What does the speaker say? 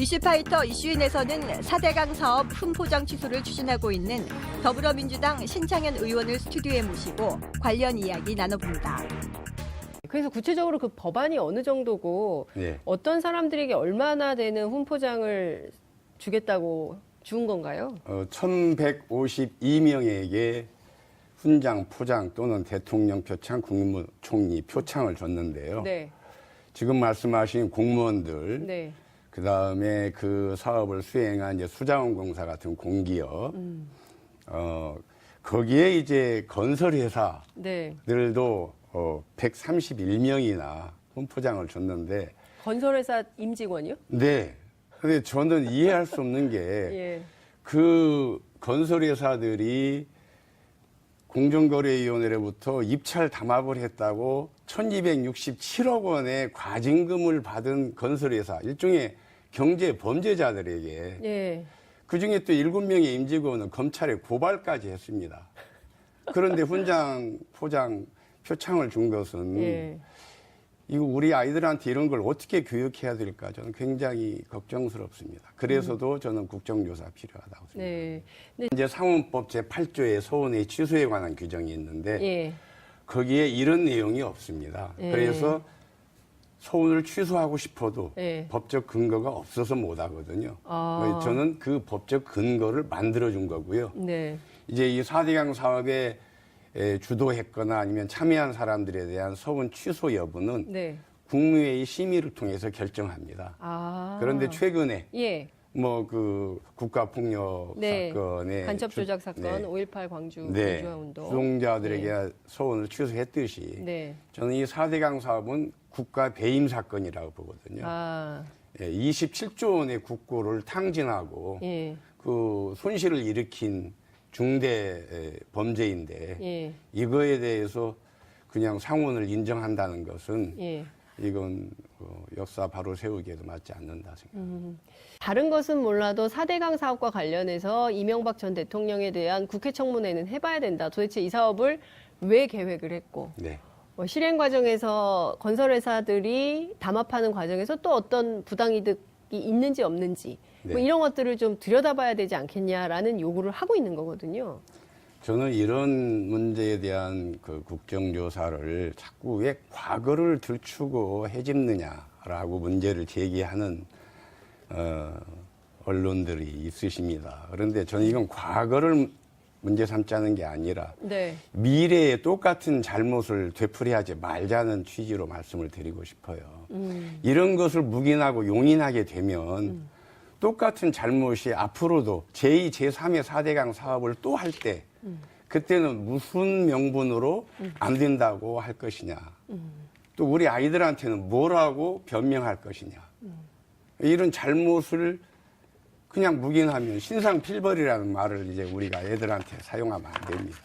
이슈파이터 이슈인에서는 4대강 사업 품포장 취소를 추진하고 있는 더불어민주당 신창현 의원을 스튜디오에 모시고 관련 이야기 나눠봅니다. 그래서 구체적으로 그 법안이 어느 정도고 예. 어떤 사람들에게 얼마나 되는 훈포장을 주겠다고 준 건가요? 어, 1152명에게 훈장, 포장 또는 대통령 표창, 국무총리 표창을 줬는데요. 네. 지금 말씀하신 공무원들, 네. 그 다음에 그 사업을 수행한 이제 수자원공사 같은 공기업, 음. 어, 거기에 이제 건설회사들도 네. 어, 131명이나 훈포장을 줬는데, 건설회사 임직원이요? 네. 근데 저는 이해할 수 없는 게, 예. 그 건설회사들이 공정거래위원회로부터 입찰 담합을 했다고 1267억 원의 과징금을 받은 건설회사, 일종의 경제 범죄자들에게 예. 그 중에 또 일곱 명의 임직원은 검찰에 고발까지 했습니다. 그런데 훈장, 포장, 표창을 준 것은 예. 이거 우리 아이들한테 이런 걸 어떻게 교육해야 될까 저는 굉장히 걱정스럽습니다. 그래서도 저는 국정조사 필요하다고 생각합니다. 네. 네. 이제 상원법 제8조에 소원의 취소에 관한 규정이 있는데 예. 거기에 이런 내용이 없습니다. 예. 그래서 소원을 취소하고 싶어도 예. 법적 근거가 없어서 못 하거든요. 아. 저는 그 법적 근거를 만들어 준 거고요. 네. 이제 이 4대강 사업에 에, 주도했거나 아니면 참여한 사람들에 대한 소원 취소 여부는 네. 국무회의 심의를 통해서 결정합니다. 아. 그런데 최근에 예. 뭐 그 국가폭력 네. 사건에 간첩 조작 주- 사건, 네. 5.18 광주 네. 민주화 운동. 주동자들에게 소원을 취소했듯이 네. 저는 이 4대강 사업은 국가 배임 사건이라고 보거든요. 아. 예, 27조 원의 국고를 탕진하고 예. 그 손실을 일으킨 중대 에, 범죄인데 예. 이거에 대해서 그냥 상원을 인정한다는 것은 예. 이건 어, 역사 바로 세우기에도 맞지 않는다 생각합니다. 음. 다른 것은 몰라도 4대강 사업과 관련해서 이명박 전 대통령에 대한 국회 청문회는 해봐야 된다. 도대체 이 사업을 왜 계획을 했고 네. 뭐 실행 과정에서 건설회사들이 담합하는 과정에서 또 어떤 부당이득이 있는지 없는지 뭐 네. 이런 것들을 좀 들여다봐야 되지 않겠냐라는 요구를 하고 있는 거거든요. 저는 이런 문제에 대한 그 국정조사를 자꾸 왜 과거를 들추고 해집느냐라고 문제를 제기하는 어, 언론들이 있으십니다. 그런데 저는 이건 과거를 문제 삼자는 게 아니라 네. 미래에 똑같은 잘못을 되풀이하지 말자는 취지로 말씀을 드리고 싶어요. 음. 이런 것을 묵인하고 용인하게 되면 똑같은 잘못이 앞으로도 제2, 제3의 4대강 사업을 또 할 때 그때는 무슨 명분으로 안 된다고 할 것이냐. 또 우리 아이들한테는 뭐라고 변명할 것이냐. 이런 잘못을 그냥 묵인하면 신상필벌이라는 말을 이제 우리가 애들한테 사용하면 안 됩니다.